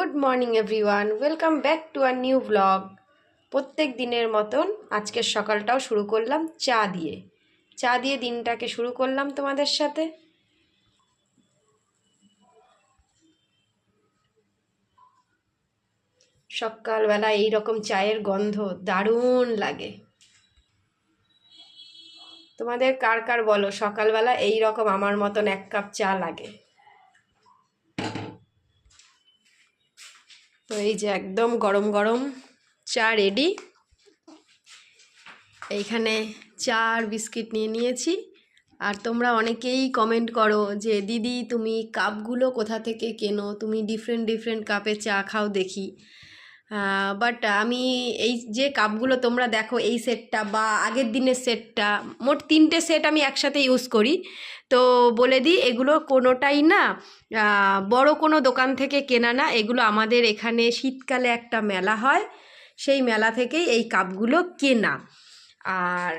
Good morning everyone, welcome back to our new blog. প্রত্যেক দিনের মতন আজকের সকালটাও শুরু করলাম চা দিয়ে। চা দিয়ে দিনটাকে শুরু করলাম তোমাদের সাথে। সকালবেলা এই রকম চায়ের গন্ধ দারুণ লাগে। তোমাদের কার কার বলো, সকালবেলা এই রকম আমার মতন এক কাপ চা লাগে। তো এই যে একদম গরম গরম চা রেডি এইখানে চা আর বিস্কিট নিয়ে নিয়েছি। আর তোমরা অনেকেই কমেন্ট করো যে, দিদি, তুমি কাপগুলো কোথা থেকে কেনো? তুমি ডিফারেন্ট ডিফারেন্ট কাপে চা খাও দেখি। বাট আমি এই যে কাপগুলো তোমরা দেখো, এই সেটটা বা আগের দিনের সেটটা মোট তিনটে সেট আমি একসাথে ইউজ করি। তো বলে দিই, এগুলো কোনোটাই না বড় কোনো দোকান থেকে কেনা না। এগুলো আমাদের এখানে শীতকালে একটা মেলা হয়, সেই মেলা থেকেই এই কাপগুলো কেনা। আর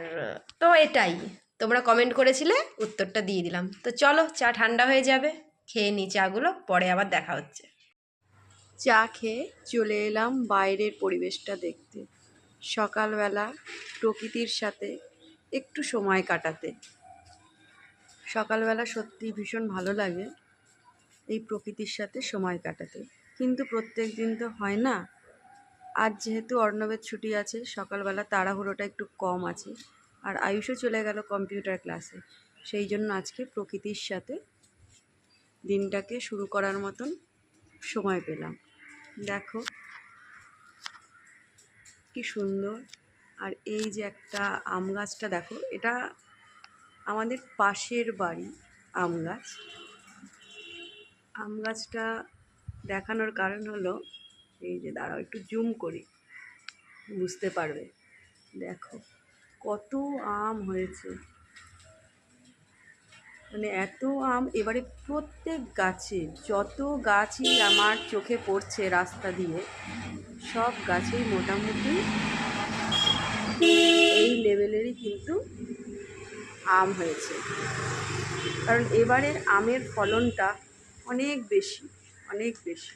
তো এটাই, তোমরা কমেন্ট করেছিলে, উত্তরটা দিয়ে দিলাম। তো চলো, চা ঠান্ডা হয়ে যাবে, খেয়ে নিই চাগুলো পরে আবার দেখা হচ্ছে। চা খেয়ে চলে এলাম বাইরের পরিবেশটা দেখতে। সকালবেলা প্রকৃতির সাথে একটু সময় কাটাতে। সকালবেলা সত্যি ভীষণ ভালো লাগে এই প্রকৃতির সাথে সময় কাটাতে। কিন্তু প্রত্যেক দিন তো হয় না। আজ যেহেতু অর্ণবের ছুটি আছে, সকালবেলা তাড়াহুড়োটা একটু কম আছে আর আয়ুষও চলে গেল কম্পিউটার ক্লাসে। সেই জন্য আজকে প্রকৃতির সাথে দিনটাকে শুরু করার মতন সময় পেলাম। দেখো। কি সুন্দর। আর এই যে একটা আম গাছটা দেখো, এটা আমাদের পাশের বাড়ি আম গাছ। আম গাছটা দেখানোর কারণ হলো, এই যে দাঁড়াও, একটু জুম করি, বুঝতে পারবে। দেখো, কত আম হয়েছে। মানে এত আম এবারে প্রত্যেক গাছে, যত গাছই আমার চোখে পড়ছে রাস্তা দিয়ে, সব গাছেই মোটামুটি এই লেভেলেরই কিন্তু আম হয়েছে। কারণ এবারের আমের ফলনটা অনেক বেশি অনেক বেশি।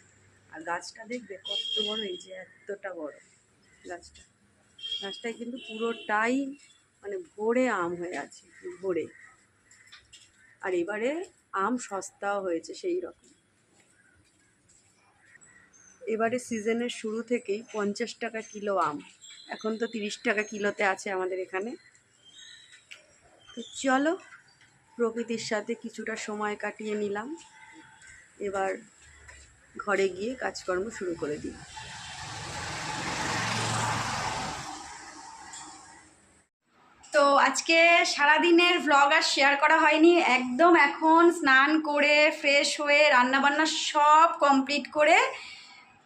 আর গাছটা দেখবে কত বড়, এই যে এতটা বড় গাছটা। গাছটায় কিন্তু পুরোটাই মানে ভোরে আম হয়ে আছে, ভরে। আর এবারে আম সস্তাও হয়েছে সেই রকম। এবারে সিজনের শুরু থেকেই পঞ্চাশ টাকা কিলো আম। এখন তো তিরিশ টাকা কিলোতে আছে আমাদের এখানে। তো চলো, প্রকৃতির সাথে কিছুটা সময় কাটিয়ে নিলাম। এবার ঘরে গিয়ে কাজকর্ম শুরু করে দিই। তো আজকে সারাদিনের ভ্লগ আর শেয়ার করা হয়নি। একদম এখন স্নান করে ফ্রেশ হয়ে রান্নাবান্না সব কমপ্লিট করে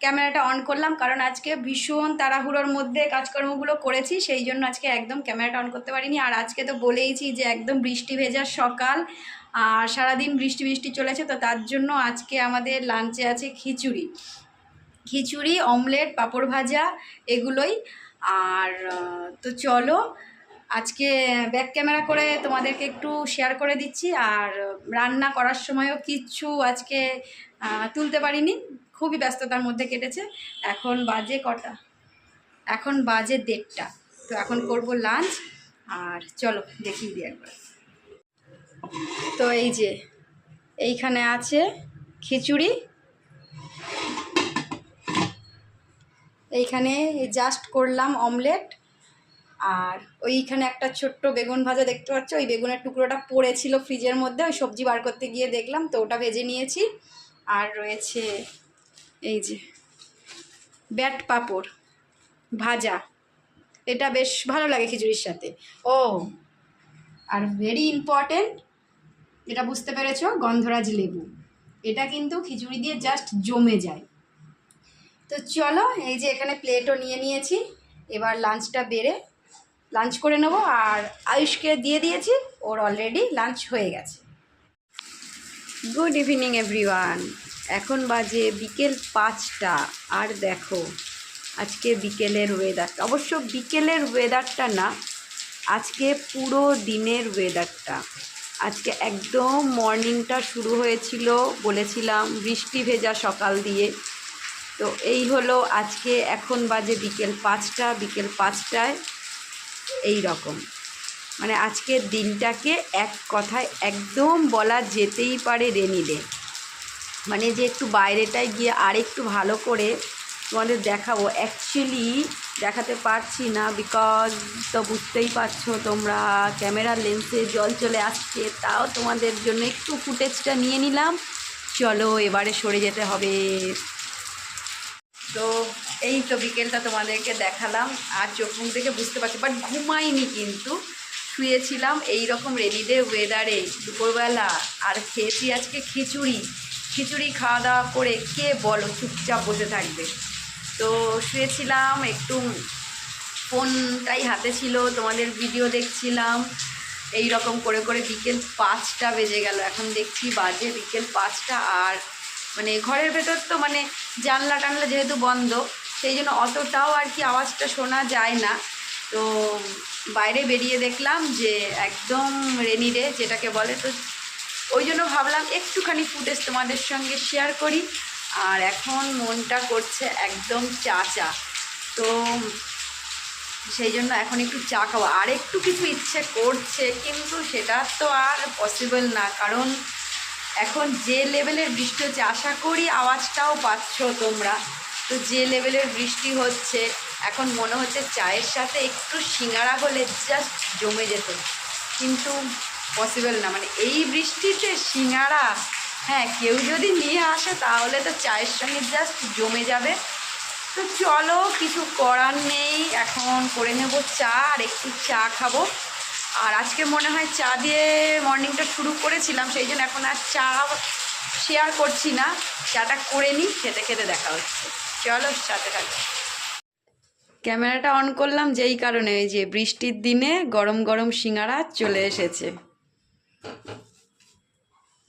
ক্যামেরাটা অন করলাম। কারণ আজকে ভীষণ তাড়াহুড়োর মধ্যে কাজকর্মগুলো করেছি, সেই জন্য আজকে একদম ক্যামেরাটা অন করতে পারিনি। আর আজকে তো বলেইছি যে একদম বৃষ্টি ভেজার সকাল, আর সারাদিন বৃষ্টি বৃষ্টি চলেছে, তো তার জন্য আজকে আমাদের লাঞ্চে আছে খিচুড়ি। খিচুড়ি অমলেট পাঁপড় ভাজা, এগুলোই। আর তো চলো আজকে ব্যাক ক্যামেরা করে তোমাদেরকে একটু শেয়ার করে দিচ্ছি, আর রান্না করার সময়ও কিচ্ছু আজকে তুলতে পারিনি। খুবই ব্যস্ততার মধ্যে কেটেছে। এখন বাজে কটা? এখন বাজে দেড়টা। তো এখন করব লাঞ্চ আর চলো দেখিয়ে দিই একবার। তো এই যে, এইখানে আছে খিচুড়ি। এইখানে জাস্ট করলাম অমলেট আর ওইখানে একটা ছোট্ট বেগুন ভাজা দেখতে পাচ্ছ? ওই বেগুনের টুকরোটা পড়েছিল ফ্রিজের মধ্যে, ওই সবজি বার করতে গিয়ে দেখলাম, তো ওটা ভেজে নিয়েছি। আর রয়েছে এই যে ব্যাট পাঁপড় ভাজা। এটা বেশ ভালো লাগে খিচুড়ির সাথে। ও, আর ভেরি ইম্পর্টেন্ট এটা বুঝতে পেরেছ, গন্ধরাজ লেবু। এটা কিন্তু খিচুড়ি দিয়ে জাস্ট জমে যায়। তো চলো, এই যে এখানে প্লেটও নিয়ে নিয়েছি। এবার লাঞ্চটা বেড়ে লাঞ্চ করে নেব আর আয়ুষকে দিয়ে দিয়েছি। ওর অলরেডি লাঞ্চ হয়ে গেছে। গুড ইভিনিং এভরিওয়ান এখন বাজে বিকেল পাঁচটা। আর দেখো, আজকে বিকেলের ওয়েদারটা অবশ্য বিকেলের ওয়েদারটা না, আজকে পুরো দিনের ওয়েদারটা আজকে একদম মর্নিংটা শুরু হয়েছিল বলেছিলাম, বৃষ্টি ভেজা সকাল দিয়ে। তো এই হলো আজকে এখন বাজে বিকেল পাঁচটা। বিকেল পাঁচটায় এই রকম মানে আজকের দিনটাকে এক কথায় একদম বলা যেতেই পারে রেনি মানে যে একটু বাইরেটায় গিয়ে আর একটু ভালো করে তোমাদের দেখাবো। অ্যাকচুয়ালি দেখাতে পারছি না বিকজ তো বুঝতেই পারছ তোমরা ক্যামেরার লেন্সে জল চলে আসছে, তাও তোমাদের জন্য একটু ফুটেজটা নিয়ে নিলাম। চলো এবারে সরে যেতে হবে। তো এই তো বিকেলটা তোমাদেরকে দেখালাম, আর চোখ মুখ দেখে বুঝতে পারছি বাট ঘুমাইনি কিন্তু। শুয়েছিলাম এই রকম রেনিডে ওয়েদারে দুপুরবেলা, আর খেয়েছি আজকে খিচুড়ি। খিচুড়ি খাওয়া দাওয়া করে কে বলো চুপচাপ বসে থাকবে। তো শুয়েছিলাম, একটু ফোনটাই হাতে ছিল, তোমাদের ভিডিও দেখছিলাম। এই রকম করে করে বিকেল পাঁচটা বেজে গেল, এখন দেখছি বাজে বিকেল পাঁচটা, আর মানে ঘরের ভেতর তো মানে জানলা টানলা যেহেতু বন্ধ সেই জন্য অতটাও আর কি আওয়াজটা শোনা যায় না। তো বাইরে বেরিয়ে দেখলাম যে একদম রেনি ডে যেটাকে বলে, তো ওই জন্য ভাবলাম একটুখানি ফুটেজ তোমাদের সঙ্গে শেয়ার করি। আর এখন মনটা করছে একদম চা চা। তো সেই জন্য এখন একটু চা খাওয়া আর একটু কিছু ইচ্ছে করছে, কিন্তু সেটা তো আর পসিবল না। কারণ এখন যে লেভেলের বৃষ্টি হচ্ছে, আশা করি আওয়াজটাও পাচ্ছ তোমরা। তো যে লেভেলের বৃষ্টি হচ্ছে, এখন মনে হচ্ছে চায়ের সাথে একটু সিঙ্গারা হলে জাস্ট জমে যেত। কিন্তু পসিবল না মানে এই বৃষ্টিতে সিঙ্গারা হ্যাঁ কেউ যদি নিয়ে আসে তাহলে তো চায়ের সঙ্গে জাস্ট জমে যাবে। তো চলো, কিছু করার নেই, এখন করে নেব চা আর একটু চা খাব। আর আজকে মনে হয় চা দিয়ে মর্নিংটা শুরু করেছিলাম, সেই জন্য এখন আর চা শেয়ার করছি না। চাটা করে নিই, খেতে খেতে দেখা হচ্ছে। চলো সাথে থাকো। ক্যামেরাটা অন করলাম যেই কারণে ওই যে বৃষ্টির দিনে গরম গরম সিঙ্গারা চলে এসেছে।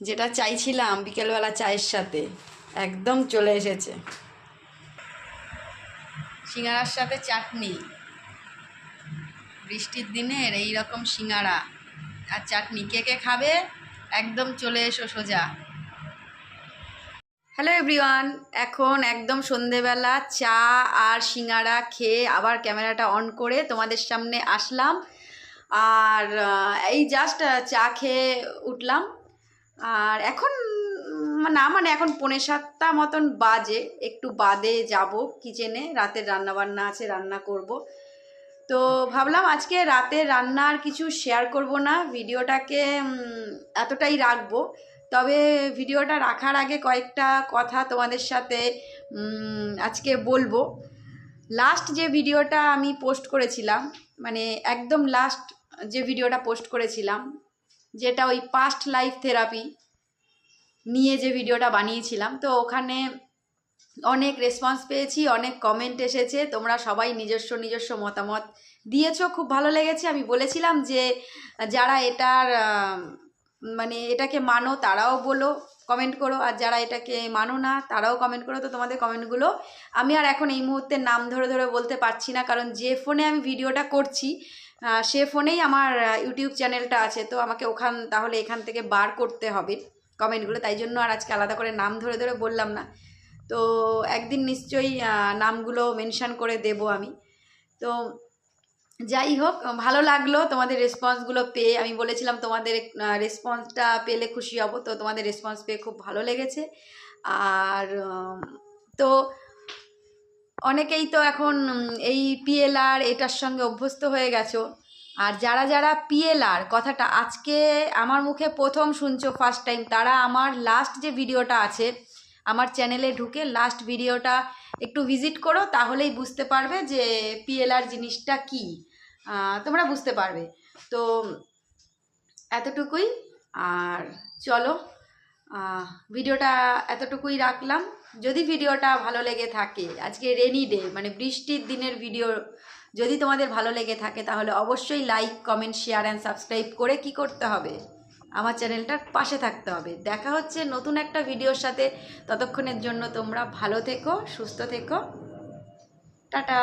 যেটা চাইছিলাম বিকেলবেলা চায়ের সাথে, একদম চলে এসেছে। সিঙ্গারার সাথে চাটনি। বৃষ্টির দিনের এই রকম সিঙ্গারা আর চাটনি। কে কে খাবে? একদম চলে এসো সোজা। হ্যালো এভরিওয়ান এখন একদম সন্ধেবেলা, চা আর সিঙ্গারা খেয়ে আবার ক্যামেরাটা অন করে তোমাদের সামনে আসলাম। আর এই জাস্ট চা খেয়ে উঠলাম। আর এখন না মানে এখন পৌনে সাতটা মতন বাজে। একটু বাদে যাব কিচেনে রাতের রান্না বান্না আছে, রান্না করব। তো ভাবলাম আজকে রাতের রান্নার কিছু শেয়ার করব না। ভিডিওটাকে এতটাই রাখব। তবে ভিডিওটা রাখার আগে কয়েকটা কথা তোমাদের সাথে আজকে বলব। লাস্ট যে ভিডিওটা আমি পোস্ট করেছিলাম মানে একদম লাস্ট যে ভিডিওটা পোস্ট করেছিলাম, যেটা ওই পাস্ট লাইফ থেরাপি নিয়ে যে ভিডিওটা বানিয়েছিলাম, তো ওখানে অনেক রেসপন্স পেয়েছি, অনেক কমেন্ট এসেছে, তোমরা সবাই নিজস্ব নিজস্ব মতামত দিয়েছ, খুব ভালো লেগেছে। আমি বলেছিলাম যে, যারা এটার মানে এটাকে মানো, তারাও বলো কমেন্ট করো। আর যারা এটাকে মানো না, তারাও কমেন্ট করো। তো তোমাদের কমেন্টগুলো আমি আর এখন এই মুহূর্তে নাম ধরে ধরে বলতে পারছি না। কারণ যে ফোনে আমি ভিডিওটা করছি সে ফোনেই আমার ইউটিউব চ্যানেলটা আছে। তো আমাকে ওখান, তাহলে এখান থেকে বার করতে হবে কমেন্টগুলো তাই জন্য আর আজকে আলাদা করে নাম ধরে ধরে বললাম না। তো একদিন নিশ্চয়ই নামগুলো মেনশান করে দেব আমি। তো যাই হোক ভালো লাগল তোমাদের রেসপন্সগুলো পেয়ে। আমি বলেছিলাম তোমাদের রেসপন্সটা পেলে খুশি হব, তো তোমাদের রেসপন্স পেয়ে খুব ভালো লেগেছে। আর তো অনেকেই তো এখন এই পিএলআর এটার সঙ্গে অভ্যস্ত হয়ে গেছো। আর যারা যারা পিএলআর কথাটা আজকে আমার মুখে প্রথম শুনছো ফার্স্ট টাইম তারা আমার লাস্ট যে ভিডিওটা আছে, আমার চ্যানেলে ঢুকে লাস্ট ভিডিওটা একটু ভিজিট করো, তাহলেই বুঝতে পারবে যে পিএলআর জিনিসটা কী। তোমরা বুঝতে পারবে। তো এতটুকুই। আর চলো ভিডিওটা এতটুকুই রাখলাম। যদি ভিডিওটা ভালো লেগে থাকে, আজকে রেনি ডে মানে বৃষ্টির দিনের ভিডিও যদি তোমাদের ভালো লেগে থাকে, তাহলে অবশ্যই like comment share and subscribe করে কি করতে হবে? আমার চ্যানেলটার পাশে থাকতে হবে। দেখা হচ্ছে নতুন একটা ভিডিওর সাথে। ততক্ষণের জন্য তোমরা ভালো থেকো, সুস্থ থেকো। টাটা!